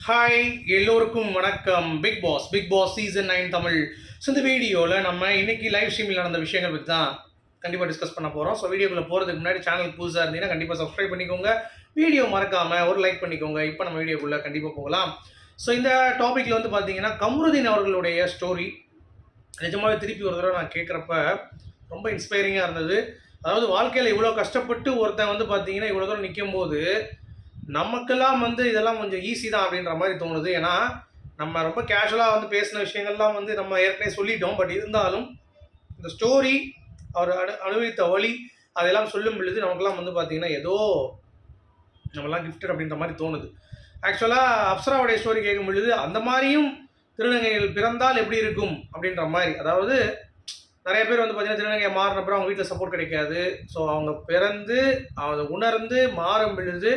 Hi எல்லோருக்கும் வணக்கம். Bigg Boss Bigg Boss season nine Tamil. So இந்த வீடியோவில் நம்ம இன்னைக்கு லைவ் ஸ்ட்ரீமில் நடந்த விஷயங்கள் பற்றி தான் கண்டிப்பாக டிஸ்கஸ் பண்ண போகிறோம் ஸோ வீடியோக்குள்ளே போகிறதுக்கு முன்னாடி சேனல் புதுசாக இருந்தீங்கன்னா கண்டிப்பாக சப்ஸ்கிரைப் பண்ணிக்கோங்க. வீடியோ மறக்காமல் ஒரு லைக் பண்ணிக்கோங்க. இப்போ நம்ம வீடியோக்குள்ளே கண்டிப்பாக போகலாம். ஸோ இந்த டாப்பிக்கில் வந்து பார்த்தீங்கன்னா கம்ருதீன் அவர்களுடைய ஸ்டோரி நிஜமாகவே திருப்பி ஒரு தடவை நான் கேட்குறப்ப ரொம்ப இன்ஸ்பைரிங்காக இருந்தது. அதாவது வாழ்க்கையில் இவ்வளோ கஷ்டப்பட்டு ஒருத்தன் வந்து பார்த்தீங்கன்னா இவ்வளோ தூரம் நிற்கும் போது நமக்கெல்லாம் வந்து இதெல்லாம் கொஞ்சம் ஈஸி தான் அப்படின்ற மாதிரி தோணுது. ஏன்னா நம்ம ரொம்ப கேஷுவலாக வந்து பேசின விஷயங்கள்லாம் வந்து நம்ம ஏற்கனவே சொல்லிட்டோம். பட் இருந்தாலும் இந்த ஸ்டோரி அவர் அனு அனுபவித்த வழி அதெல்லாம் சொல்லும் பொழுது நமக்கெல்லாம் வந்து பார்த்தீங்கன்னா ஏதோ நம்மலாம் கிஃப்டட் அப்படின்ற மாதிரி தோணுது. ஆக்சுவலாக அப்சராவுடைய ஸ்டோரி கேட்கும் பொழுது அந்த மாதிரியும் திருநங்கைகள் பிறந்தால் எப்படி இருக்கும் அப்படின்ற மாதிரி. அதாவது நிறைய பேர் வந்து பார்த்தீங்கன்னா திருநங்கை மாறினப்பறம் அவங்க வீட்டில் சப்போர்ட் கிடைக்காது. ஸோ அவங்க பிறந்து அதை உணர்ந்து மாறும் பொழுது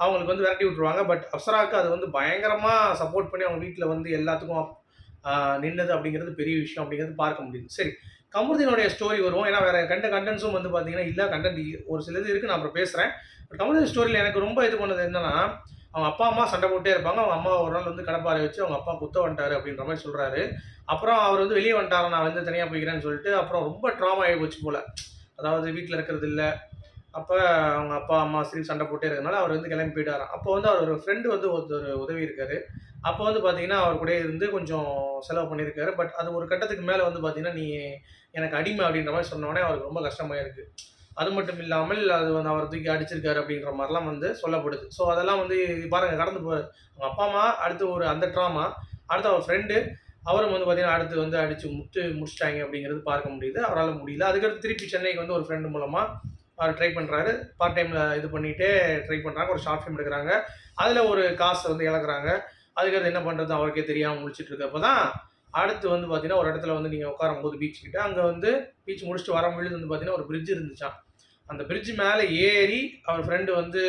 அவங்களுக்கு வந்து விரட்டி விட்ருவாங்க பட் அப்சராவுக்கு அது வந்து பயங்கரமாக சப்போர்ட் பண்ணி அவங்க வீட்டில் வந்து எல்லாத்துக்கும் நின்னது அப்படிங்கிறது பெரிய விஷயம் அப்படிங்கிறது பார்க்க முடியுது. சரி கமருதீனுடைய ஸ்டோரி வரும் ஏன்னா வேற கண்ட கண்டென்ட்ஸும் வந்து பார்த்தீங்கன்னா இல்லை கண்டென்ட் ஒரு சிலது இருக்குது நான் அப்புறம் பேசுகிறேன் பட் கமருதீன் ஸ்டோரியில் எனக்கு ரொம்ப இது பண்ணது என்னன்னா அவங்க அப்பா அம்மா சண்டை போட்டே இருப்பாங்க. அவங்க அம்மா ஒரு நாள் வந்து கடப்பாரை வச்சு அவங்க அப்பா குத்த வந்துட்டாரு அப்படின்ற மாதிரி சொல்கிறாரு அப்புறம் அவர் வந்து வெளியே வந்துட்டாரு. நான் வந்து தனியாக போய்க்கிறேன்னு சொல்லிட்டு அப்புறம் ரொம்ப ட்ராமா ஆகி போச்சு போல். அதாவது வீட்டில் இருக்கிறது இல்லை. அப்போ அவங்க அப்பா அம்மா சரி சண்டை போட்டே இருக்கனால அவர் வந்து கிளம்பி போயிட்டாராம். அப்போ வந்து அவர் ஒரு ஃப்ரெண்டு வந்து ஒருத்தர் உதவி இருக்காரு. அப்போ வந்து பார்த்தீங்கன்னா அவர் கூட இருந்து கொஞ்சம் செலவு பண்ணியிருக்காரு பட் அது ஒரு கட்டத்துக்கு மேலே வந்து பார்த்தீங்கன்னா நீ எனக்கு அடிமை அப்படின்ற மாதிரி சொன்னோடனே அவருக்கு ரொம்ப கஷ்டமாக இருக்குது அது மட்டும் இல்லாமல் அது வந்து அவர் தூக்கி அடிச்சிருக்காரு அப்படின்ற மாதிரிலாம் வந்து சொல்லப்படுது. ஸோ அதெல்லாம் வந்து பாருங்க கடந்து போ அவங்க அப்பா அம்மா அடுத்து ஒரு அந்த ட்ராமா அடுத்து அவர் ஃப்ரெண்டு அவரும் வந்து பார்த்தீங்கன்னா அடுத்து வந்து அடித்து முட்டு முடிச்சிட்டாங்க அப்படிங்கிறது பார்க்க முடியுது. அவரால் முடியல. அதுக்கடுத்து திருப்பி சென்னைக்கு வந்து ஒரு ஃப்ரெண்டு மூலமாக ட்ரை பண்ணுறாரு பார்ட் டைமில் இது பண்ணிகிட்டே ட்ரை பண்ணுறாங்க ஒரு ஷார்ட் ஃபிலிம் எடுக்கிறாங்க. அதில் ஒரு காசை வந்து இழக்கிறாங்க. அதுக்கடுத்து என்ன பண்ணுறது அவருக்கே தெரியாமல் முடிச்சுட்டு இருக்கப்போ தான் அடுத்து வந்து பார்த்தீங்கன்னா ஒரு இடத்துல வந்து நீங்கள் உட்காரும் போது பீச் கிட்ட அங்கே வந்து பீச் முடிச்சுட்டு வர முடியுது வந்து பார்த்தீங்கன்னா ஒரு பிரிட்ஜ் இருந்துச்சான் அந்த பிரிட்ஜ் மேலே ஏறி அவர் ஃப்ரெண்டு வந்து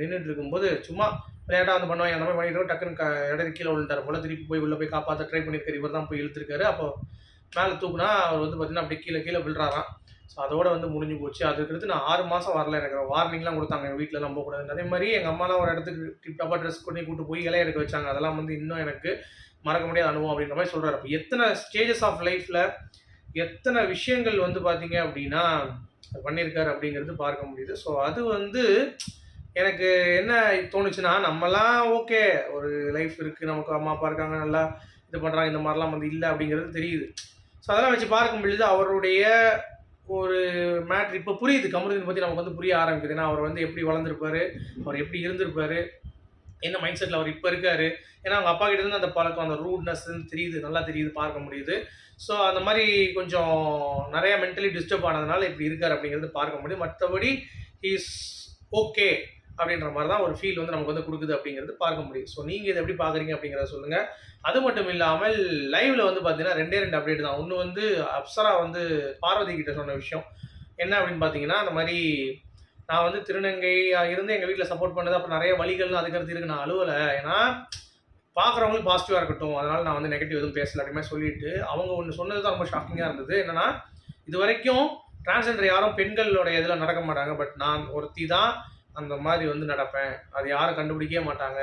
நின்றுட்டு இருக்கும்போது சும்மா விளையாட்டாக வந்து பண்ணுவாங்க. அந்த மாதிரி பண்ணிட்டு டக்குன்னு க இடையில கீழே விழுந்தார் போல. திருப்பி போய் உள்ளே போய் காப்பாற்ற ட்ரை பண்ணியிருக்காரு இவர் தான் போய் இழுத்துருக்காரு. அப்போ மேலே தூக்குனா அவர் வந்து பார்த்தீங்கன்னா அப்படியே கீழே கீழே விழுறாராம். ஸோ அதோட வந்து முடிஞ்சு போச்சு. அதுக்கடுத்து நான் ஆறு மாதம் வரல. எனக்கு வார்னிங்லாம் கொடுத்தாங்க. எங்கள் வீட்டில் நம்ப கூடாது அதே மாதிரி எங்கள் அம்மாலாம் ஒரு இடத்துக்கு டிப்டாப்பாக ட்ரெஸ் பண்ணி கூட்டு போய் இலைய எடுக்க வச்சாங்க. அதெல்லாம் வந்து இன்னும் எனக்கு மறக்க முடியாத அனுபவம் அப்படின்ற மாதிரி சொல்கிறாரு அப்போ எத்தனை ஸ்டேஜஸ் ஆஃப் லைஃப்பில் எத்தனை விஷயங்கள் வந்து பார்த்தீங்க அப்படின்னா பண்ணியிருக்காரு அப்படிங்கிறது பார்க்க முடியுது. ஸோ அது வந்து எனக்கு என்ன தோணுச்சுன்னா நம்மலாம் ஓகே ஒரு லைஃப் இருக்குது நமக்கு அம்மா அப்பா இருக்காங்க. நல்லா இது பண்ணுறாங்க இந்த மாதிரிலாம் வந்து இல்லை அப்படிங்கிறது தெரியுது. ஸோ அதெல்லாம் வச்சு பார்க்கும் பொழுது அவருடைய ஒரு மேட்ரு இப்போ புரியுது. கமருதீன் பற்றி நமக்கு வந்து புரிய ஆரம்பிக்குது. ஏன்னா அவர் வந்து எப்படி வளர்ந்துருப்பாரு அவர் எப்படி இருந்திருப்பாரு என்ன மைண்ட் செட்டில் அவர் இப்போ இருக்காரு. ஏன்னா அவங்க அப்பா கிட்ட இருந்து அந்த பழக்கம் அந்த ரூட்னஸ் தெரியுது. நல்லா தெரியுது பார்க்க முடியுது. ஸோ அந்த மாதிரி கொஞ்சம் நிறைய மென்டலி டிஸ்டர்ப் ஆனதுனால இப்படி இருக்கார் அப்படிங்கிறது பார்க்க முடியும் மற்றபடி இஸ் ஓகே அப்படின்ற மாதிரி தான் ஒரு ஃபீல் வந்து நமக்கு வந்து கொடுக்குது அப்படிங்கிறது பார்க்க முடியும். ஸோ நீங்கள் இதை எப்படி பார்க்குறீங்க அப்படிங்கிறத சொல்லுங்கள் அது மட்டும் இல்லாமல் லைவ்ல வந்து பார்த்தீங்கன்னா ரெண்டே ரெண்டு அப்டேட் தான். ஒன்று வந்து அப்சரா வந்து பார்வதி கிட்ட சொன்ன விஷயம். என்ன அப்படின்னு பார்த்தீங்கன்னா அந்த மாதிரி நான் வந்து திருநங்கை இருந்து எங்கள் வீட்டில் சப்போர்ட் பண்ணது அப்புறம் நிறைய வழிகள்லாம் அதுக்கடுத்து இருக்குது நான் அழுவலை. ஏன்னா பார்க்குறவங்களுக்கு பாசிட்டிவாக இருக்கட்டும். அதனால் நான் வந்து நெகட்டிவ் எதுவும் பேசல அப்படின்னு சொல்லிட்டு அவங்க ஒன்று சொன்னது தான் ரொம்ப ஷாக்கிங்காக இருந்தது. என்னென்னா இது வரைக்கும் டிரான்ஸ்ஜெண்டர் யாரும் பெண்களுடைய இதில் நடக்க மாட்டாங்க. பட் நான் ஒருத்தி தான் அந்த மாதிரி வந்து நடப்பேன். அது யாரும் கண்டுபிடிக்கவே மாட்டாங்க.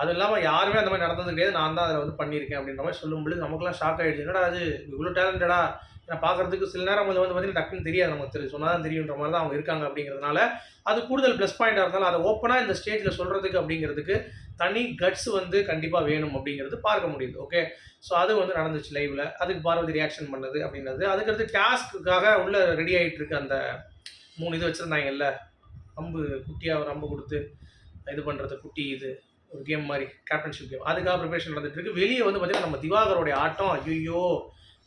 அது இல்லாமல் யாருமே அந்த மாதிரி நடந்தது கிடையாது. நான் தான் அதில் வந்து பண்ணியிருக்கேன் அப்படின்ற மாதிரி சொல்லும்பொழுது நமக்குலாம் ஷாக் ஆகிடுச்சு என்னடா அது இவ்வளோ டேலண்டடா நான் பார்க்கறதுக்கு சில நேரம் வந்து வந்து பார்த்தீங்கன்னா டக்குன்னு தெரியாது நமக்கு தெரியும் சொன்னால் தான் தெரியுன்ற மாதிரி தான் அவங்க இருக்காங்க அப்படிங்கிறதுனால அது கூடுதல் ப்ளஸ் பாயிண்டாக இருந்தாலும் அதை ஓப்பனாக இந்த ஸ்டேஜில் சொல்கிறதுக்கு அப்படிங்கிறதுக்கு தனி கட்ஸ் வந்து கண்டிப்பாக வேணும் அப்படிங்கிறது பார்க்க முடியுது. ஓகே ஸோ அது வந்து நடந்துச்சு லைவில் அதுக்கு பார்வதி ரியாக்ஷன் பண்ணது அப்படின்றது. அதுக்கடுத்து டாஸ்க்குக்காக உள்ளே ரெடி ஆகிட்டு இருக்கு அந்த மூணு இது வச்சுருந்தாங்கல்ல? அம்பு குட்டியாக ஒரு அம்பு கொடுத்து இது பண்ணுறது குட்டி இது ஒரு கேம் மாதிரி கேப்டன்ஷிப் கேம் அதுக்காக ப்ரிப்பரேஷன் நடந்துட்டுருக்கு வெளியே வந்து பார்த்தீங்கன்னா நம்ம திவாகரோடைய ஆட்டம் ஐயோ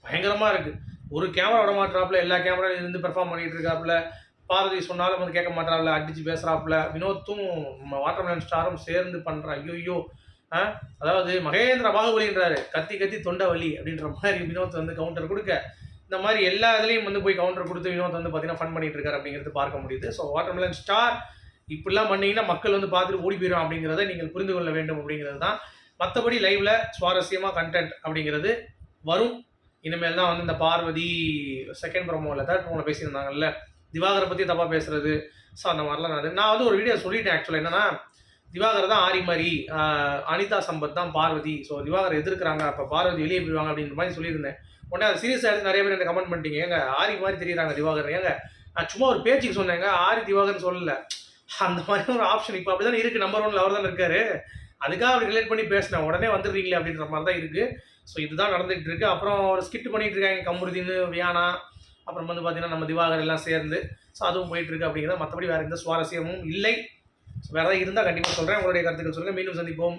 பயங்கரமாக இருக்குது ஒரு கேமரா விட மாட்டாப்புல எல்லா கேமராலையும் இருந்து பெர்ஃபார்ம் பண்ணிகிட்டு இருக்காப்புல. பார்வதி சொன்னாலும் வந்து கேட்க மாட்டாப்புல அடிச்சு பேசுகிறாப்புல வினோத்தும் நம்ம வாட்டர்மேன் ஸ்டாரும் சேர்ந்து பண்ணுறான் ஐயோ ஆ? அதாவது மகேந்திர பாகுபலின்றாரு. கத்தி கத்தி தொண்டை வலி அப்படின்ற மாதிரி வினோத் வந்து கவுண்டர் கொடுக்க. இந்த மாதிரி எல்லா இதுலேயும் வந்து போய் கவுண்டர் கொடுத்து வினோத் வந்து பார்த்தீங்கன்னா ஃபன் பண்ணிட்டு இருக்காரு அப்படிங்கிறது பார்க்க முடியுது. ஸோ வாட்டர்மெலன் ஸ்டார் இப்படிலாம் பண்ணீங்கன்னா மக்கள் வந்து பார்த்துட்டு ஓடி போயிடும் அப்படிங்கிறத நீங்கள் புரிந்து கொள்ள வேண்டும் அப்படிங்கிறது தான். மற்றபடி லைவ்ல சுவாரஸ்யமாக கண்டென்ட் அப்படிங்கிறது வரும். இனிமேல் தான் வந்து இந்த பார்வதி செகண்ட் ப்ரோமோவில் தேர்ட் ப்ரோமோவில் பேசியிருந்தாங்கல்ல. திவாகரை பற்றி தப்பாக பேசுறது. ஸோ அந்த மாதிரிலாம் நான் நான் வந்து ஒரு வீடியோ சொல்லிட்டேன் ஆக்சுவலாக என்னன்னா திவாகர் தான் ஆரி மாதிரி அனிதா சம்பத் தான் பார்வதி. ஸோ திவாகர் எதிர்க்கிறாங்க. அப்போ பார்வதி வெளியே போயிடுவாங்க அப்படின்ற மாதிரி சொல்லியிருந்தேன். உடனே அது சீரியஸாக எடுத்து நிறைய பேர் எனக்கு கமெண்ட் பண்ணிட்டீங்க. ஏங்க ஆரி மாதிரி தெரியுறாங்க திவாகர் ஏங்க நான் சும்மா ஒரு பேச்சுக்கு சொன்னேங்க ஆரி திவாகர்னு சொல்லல. அந்த மாதிரி ஒரு ஆப்ஷன் இப்போ அப்படி இருக்குது நம்பர் ஒன்ல அவர் தான் இருக்காரு. அதுக்காக அப்படி ரிலேட் பண்ணி பேசினேன். உடனே வந்துடுறீங்களே அப்படின்ற மாதிரி தான் இருக்குது ஸோ இதுதான் நடந்துகிட்டு இருக்கு. அப்புறம் ஒரு ஸ்கிட் பண்ணிட்டு இருக்காங்க கமுருதின்னு வியானா. அப்புறம் வந்து பார்த்தீங்கன்னா நம்ம திவாகர் எல்லாம் சேர்ந்து. ஸோ அதுவும் போயிட்டுருக்கு அப்படிங்கிறத மற்றபடி வேறு எந்த சுவாரஸ்யமும் இல்லை. ஸோ வேறு ஏதாவது இருந்தால் கண்டிப்பாக சொல்கிறேன் உங்களுடைய கருத்துக்கள் சொல்லுங்கள் மீண்டும் சந்திப்போம்.